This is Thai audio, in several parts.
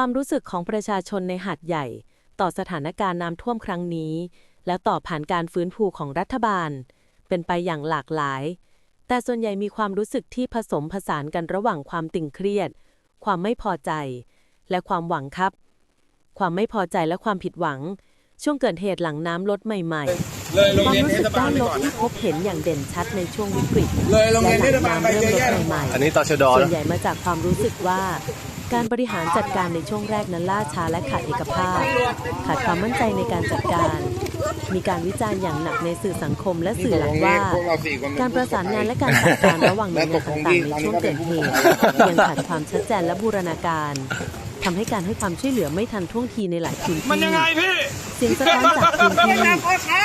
ความรู้สึกของประชาชนในหาดใหญ่ ต่อสถานการณ์น้ำท่วมครั้งนี้ และต่อผ่านการฟื้นฟูของรัฐบาล เป็นไปอย่างหลากหลาย แต่ส่วนใหญ่มีความรู้สึกที่ผสมผสานกันระหว่างความตึงเครียด ความไม่พอใจ และความหวังครับ ความไม่พอใจและความผิดหวัง ช่วงเกิดเหตุหลังน้ำลดใหม่เลยๆโรงความเรียนรู้เทสึศกบาด้าลนไปลก่บอนที่พบเห็นอย่างเด่นชัดในช่วงวิกฤต เลยโรงและเรียนหเทลังศบาลไปน้ำเยเริ่อะมลแยะดใหม่ๆอันนี้ตชดส่วนนะใหญ่มาจากความรู้สึกว่า การบริหารจัดการในช่วงแรกนั้นล่าช้าและขาดเอกภาพ ขาดความมั่นใจในการจัดการ มีการวิจารณ์อย่างหนักในสื่อสังคมและสื่อหลังว่า การประสานงานและการจัดการระหว่างหน่วยงานต่างๆในช่วงเกิดเหตุยังขาดความชัดเจนและบูรณาการทำให้การให้ความช่วยเหลือไม่ทันท่วงทีในหลายพื้นที่มันยังไงพี่เสียงสะท้อนจากพื้นที่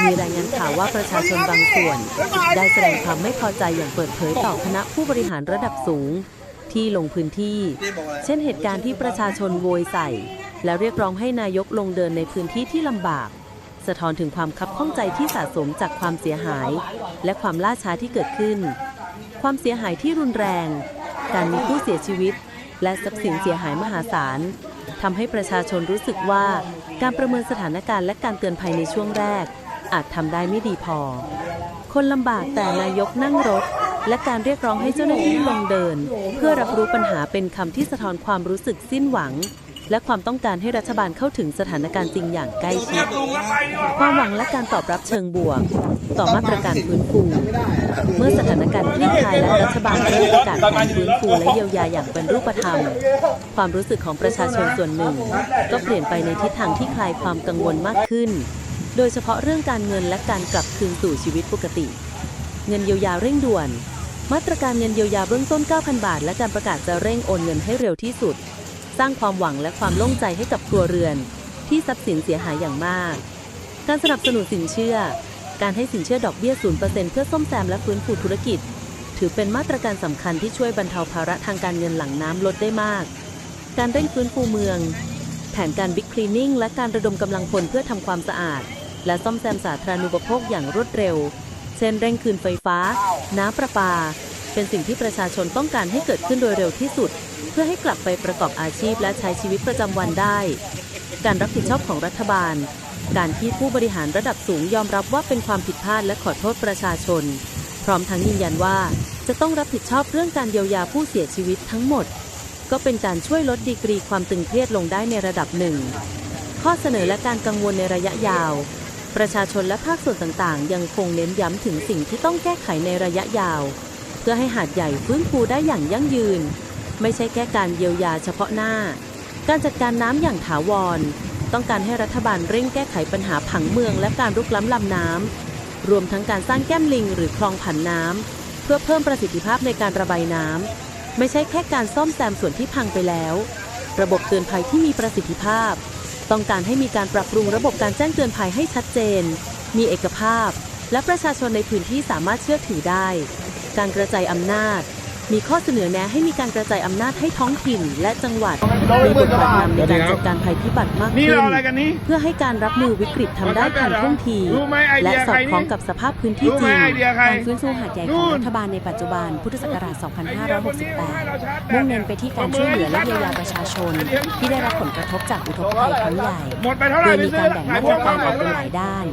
มีรายงานข่าวว่าประชาชนบางส่วน ได้แสดงความไม่พอใจอย่างเปิดเผยต่อคณะผู้บริหารระดับสูง ที่ลงพื้นที่ เช่นเหตุการณ์ที่ประชาชนโวยใส่ และเรียกร้องให้นายกลงเดินในพื้นที่ที่ลำบาก สะท้อนถึงความคับข้องใจที่สะสมจากความเสียหาย และความล่าช้าที่เกิดขึ้น ความเสียหายที่รุนแรง การมีผู้เสียชีวิต และทรัพย์สินเสียหายมหาศาลทำให้ประชาชนรู้สึกว่าการประเมินสถานการณ์และการเตือนภัยในช่วงแรก อาจทำได้ไม่ดีพอ คนลำบากแต่นายกนั่งรถ และการเรียกร้องให้เจ้าหน้าที่ลงเดิน เพื่อรับรู้ปัญหาเป็นคำที่สะท้อนความรู้สึกสิ้นหวัง และความต้องการให้รัฐบาลเข้าถึงสถานการณ์จริงอย่างใกล้ชิด ความหวังและการตอบรับเชิงบวก ต่อมาตรการฟื้นฟู เมื่อสถานการณ์คลี่คลายและรัฐบาลเริ่มประกาศแผนฟื้นฟูและเยียวยาอย่างเป็นรูปธรรม ความรู้สึกของประชาชนส่วนหนึ่ง ก็เปลี่ยนไปในทิศทางที่คลายความกังวลมากขึ้น โดยเฉพาะเรื่องการเงินและการกลับคืนสู่ชีวิตปกติ เงินเยียวยาเร่งด่วน มาตรการเงินเยียวยาเบื้องต้น 9,000 บาท และการประกาศจะเร่งโอนเงินให้เร็วที่สุด สร้างความหวังและความโล่งใจให้กับครัวเรือน ที่ทรัพย์สินเสียหายอย่างมาก การสนับสนุนสินเชื่อ การให้สินเชื่อดอกเบี้ย 0%เพื่อซ่อมแซมและฟื้นฟูธุรกิจ ถือเป็นมาตรการสำคัญที่ช่วยบรรเทาภาระทางการเงินหลังน้ำลดได้มาก การเร่งฟื้นฟูเมือง แผนการบิ๊กคลีนิ่งและการระดมกำลังพลเพื่อทำความสะอาด และซ่อมแซมสาธารณูปโภคอย่างรวดเร็ว ช่นเร่งคืนไฟฟ้า น้ำประปา เป็นสิ่งที่ประชาชนต้องการให้เกิดขึ้นโดยเร็วที่สุด เพื่อให้กลับไปประกอบอาชีพและใช้ชีวิตประจำวันได้ การรับผิดชอบของรัฐบาล การที่ผู้บริหารระดับสูงยอมรับว่าเป็นความผิดพลาดและขอโทษประชาชน พร้อมทั้งยืนยันว่าจะต้องรับผิดชอบเรื่องการเยียวยาผู้เสียชีวิตทั้งหมด ก็เป็นการช่วยลดดีกรีความตึงเครียดลงได้ในระดับหนึ่งข้อเสนอและการกังวลในระยะยาว ประชาชนและภาคส่วนต่างๆ ยังคงเน้นย้ำถึงสิ่งที่ต้องแก้ไขในระยะยาว เพื่อให้หาดใหญ่ฟื้นฟูได้อย่างยั่งยืน ไม่ใช่แค่การเยียวยาเฉพาะหน้า การจัดการน้ำอย่างถาวร ต้องการให้รัฐบาลเร่งแก้ไขปัญหาผังเมืองและการรุกล้ำลำน้ำรวมทั้งการสร้างแก้มลิงหรือคลองผันน้ำเพื่อเพิ่มประสิทธิภาพในการระบายน้ำไม่ใช่แค่การซ่อมแซมส่วนที่พังไปแล้ว ระบบเตือนภัยที่มีประสิทธิภาพ ต้องการให้มีการปรับปรุงระบบการแจ้งเตือนภัยให้ชัดเจน มีเอกภาพ และประชาชนในพื้นที่สามารถเชื่อถือได้ การกระจายอำนาจ มีข้อเสนอแนะให้มีการกระจายอำนาจให้ท้องถิ่น และจังหวัดมีบทบาทนำในการจัดการภัยพิบัติมากนี่ขึ้เรานอะไรกันนี้เพื่อให้การรับมือวิกฤตทำได้ทันท่วงทีรู้ไหมไอเดีและยสอใครดนี่คล้องกับสภาพพื้นที่รู้จไหมริงไอเดียใครการฟื้นฟูหาดใหญ่ของรัฐบาลในปัจจุบันพุทธศักราช 2568 มุ่งเน้นไปที่การช่วยเหลือและเยียวยาประชาชน ที่ได้รับผลกระทบจากอุทกภัยครั้งใหญ่หมดไปเท่าไหโดร่ยมีการแบ่งมาตรการออกเป็นหลายได้ด้าน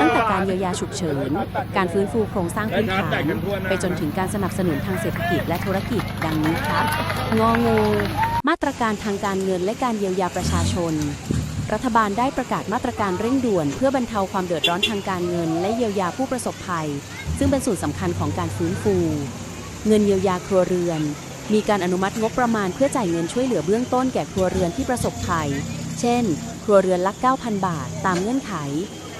ตั้งแต่การเยียวยาฉุกเฉิน การฟื้นฟูโครงสร้างพื้นฐานไปจนถึงการสนับสนุนทางเศรษฐกิจและธุรกิจ ดังนี้ครับ งองู มาตรการทางการเงินและการเยียวยาประชาชน รัฐบาลได้ประกาศมาตรการเร่งด่วน เพื่อบรรเทาความเดือดร้อนทางการเงิน และเยียวยาผู้ประสบภัย ซึ่งเป็นส่วนสำคัญของการฟื้นฟู เงินเยียวยาครัวเรือน มีการอนุมัติงบประมาณเพื่อจ่ายเงินช่วยเหลือเบื้องต้นแก่ครัวเรือนที่ประสบภัย เช่น ครัวเรือนละ 9,000 บาท ตามเงื่อนไข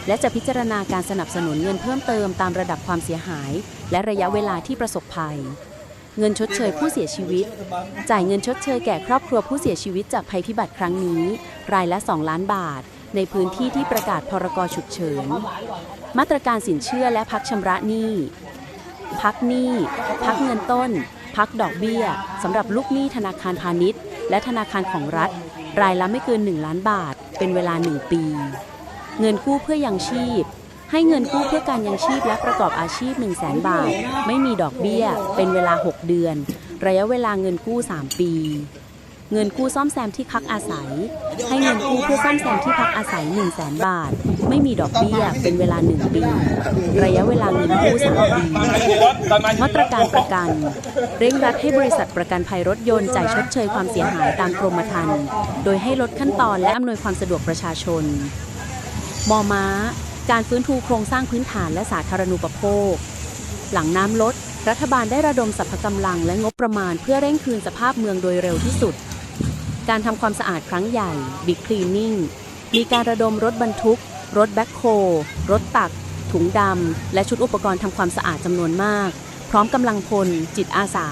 และจะพิจารณาการสนับสนุนเงินเพิ่มเติมตามระดับความเสียหาย และระยะเวลาที่ประสบภัย เงินชดเชยผู้เสียชีวิต จ่ายเงินชดเชยแก่ครอบครัวผู้เสียชีวิตจากภัยพิบัติครั้งนี้ รายละ 2 ล้านบาท ในพื้นที่ที่ประกาศพรกฉุกเฉิน มาตรการสินเชื่อและพักชำระหนี้ พักหนี้ พักเงินต้น พักดอกเบี้ยสำหรับลูกหนี้ธนาคารพาณิชย์ และธนาคารของรัฐ รายละไม่เกิน 1 ล้านบาท เป็นเวลา 1 ปี เงินกู้เพื่อยังชีพ ให้เงินกู้เพื่อการยังชีพและประกอบอาชีพ 1 0 0 0 0แบาท ไม่มีดอกเบี้ย เป็นเวลา 6 เดือน ระยะเวลาเงินกู้ 3 ปี เงินกู้ซ่อมแซมที่พักอาศัย ให้เงินกู้เพื่อซ่อมแซมที่พักอาศัย 1 0 0 0 0แบาท ไม่มีดอกเบี้ย เป็นเวลา 1 ปี ระยะเวลาเงินกู้ 3 ปี มาตรการประกัน เร่งรัดให้บริษัทประกันภัยรถยนต์จ่ายชดเชยความเสียหายตามกรมธรรม์ โดยให้ลดขั้นตอนและอำนวยความสะดวกประชาชน มอม้า การฟื้นฟูโครงสร้างพื้นฐานและสาธารณูปโภค หลังน้ำลด รัฐบาลได้ระดมสรรพกำลังและงบประมาณเพื่อเร่งคืนสภาพเมืองโดยเร็วที่สุด การทำความสะอาดครั้งใหญ่ Big Cleaning มีการระดมรถบรรทุก รถแบ็คโฮรถตัก ถุงดำ และชุดอุปกรณ์ทำความสะอาดจำนวนมาก พร้อมกำลังพล จิตอาสา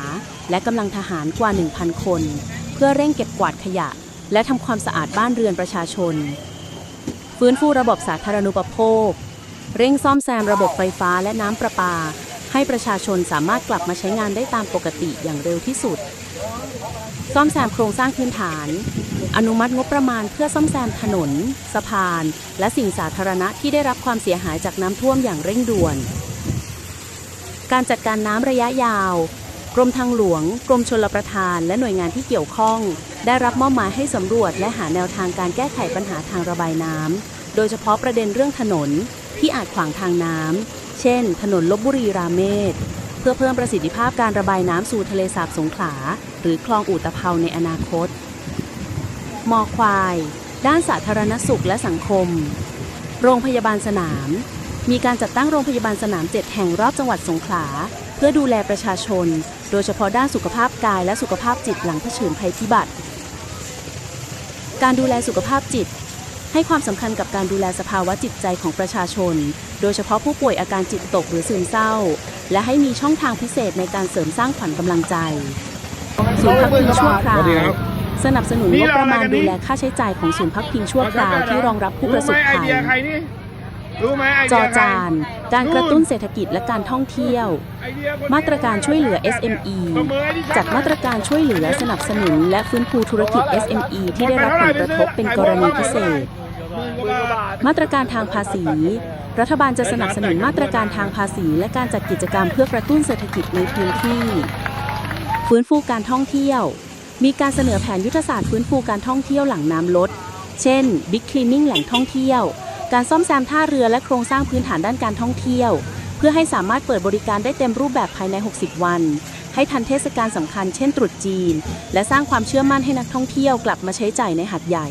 และกำลังทหารกว่า 1,000 คน เพื่อเร่งเก็บกวาดขยะ และทำความสะอาดบ้านเรือนประชาชน ฟื้นฟูระบบสาธารณูปโภค เร่งซ่อมแซมระบบไฟฟ้าและน้ำประปา ให้ประชาชนสามารถกลับมาใช้งานได้ตามปกติอย่างเร็วที่สุด ซ่อมแซมโครงสร้างพื้นฐาน อนุมัติงบประมาณเพื่อซ่อมแซมถนน สะพาน และสิ่งสาธารณะที่ได้รับความเสียหายจากน้ำท่วมอย่างเร่งด่วน การจัดการน้ำระยะยาว กรมทางหลวง กรมชลประทาน และหน่วยงานที่เกี่ยวข้อง ได้รับมอบหมายให้สำรวจและหาแนวทางการแก้ไขปัญหาทางระบายน้ำ โดยเฉพาะประเด็นเรื่องถนนที่อาจขวางทางน้ำ เช่น ถนนลบบุรีราเมศ เพื่อเพิ่มประสิทธิภาพการระบายน้ำสู่ทะเลสาบสงขลา หรือคลองอู่ตะเภาในอนาคต มอควาย ด้านสาธารณสุขและสังคม โรงพยาบาลสนาม มีการจัดตั้งโรงพยาบาลสนาม7แห่งรอบจังหวัดสงขลาเพื่อดูแลประชาชน โดยเฉพาะด้านสุขภาพกายและสุขภาพจิตหลังเผชิญภัยพิบัติ การดูแลสุขภาพจิต ให้ความสำคัญกับการดูแลสภาวะจิตใจของประชาชน โดยเฉพาะผู้ป่วยอาการจิตตกหรือซึมเศร้า และให้มีช่องทางพิเศษในการเสริมสร้างขวัญกำลังใจศูนย์พักพิงชั่วคราวสนับสนุนงบประมาณดูแลค่าใช้จ่ายของศูนย์พักพิงชั่วคราวที่รองรับผู้ประสบรู้ไหมไอภัย จเดีอยใครจาน การกระตุ้นเศรษฐกิจและการท่องเที่ยวไอเดียคนนี้มาตรการช่วยเหลือ SME ประเมินให้ที่ชัจัดมาตรการช่วยเหลือสนับสนุน และฟื้นฟูธุรกิจ SME ที่ได้รับผลกระทบเป็นกรณีพิเศษหมื่นกว่าบาทมาตรการทางภาษี รัฐบาลจะสนับสนุนมาตรการทางภาษี และการจัดกิจกรรมเพื่อกระตุ้นเศรษฐกิจในพื้นที่ ฟื้นฟูการท่องเที่ยว มีการเสนอแผนยุทธศาสตร์ฟื้นฟูการท่องเที่ยวหลังน้ำลด เช่น Big Cleaning แหล่งท่องเที่ยว การซ่อมแซมท่าเรือและโครงสร้างพื้นฐานด้านการท่องเที่ยว เพื่อให้สามารถเปิดบริการได้เต็มรูปแบบภายใน 60 วัน ให้ทันเทศกาลสำคัญเช่นตรุษจีน และสร้างความเชื่อมั่นให้นักท่องเที่ยวกลับมาใช้จ่ายในหัดใหญ่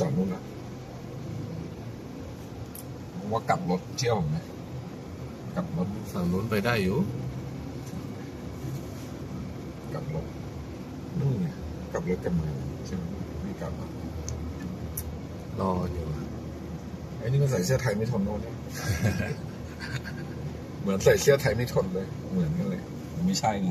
จอดนู่นอะผมว่ากลับรถเที่ยวผมไหมกลับรถฝั่งนู้นไปได้อยู่ กลับรถนู่นไงกลับรถกันมาใช่ไหมไม่กลับอะรออยู่อะไอ้นี่มันใส่เสื้อไทยไม่ทนโน่นเนี่ยเหมือนใส่เสื้อไทยไม่ทนเลย เหมือนกันเลย ไม่ใช่ไง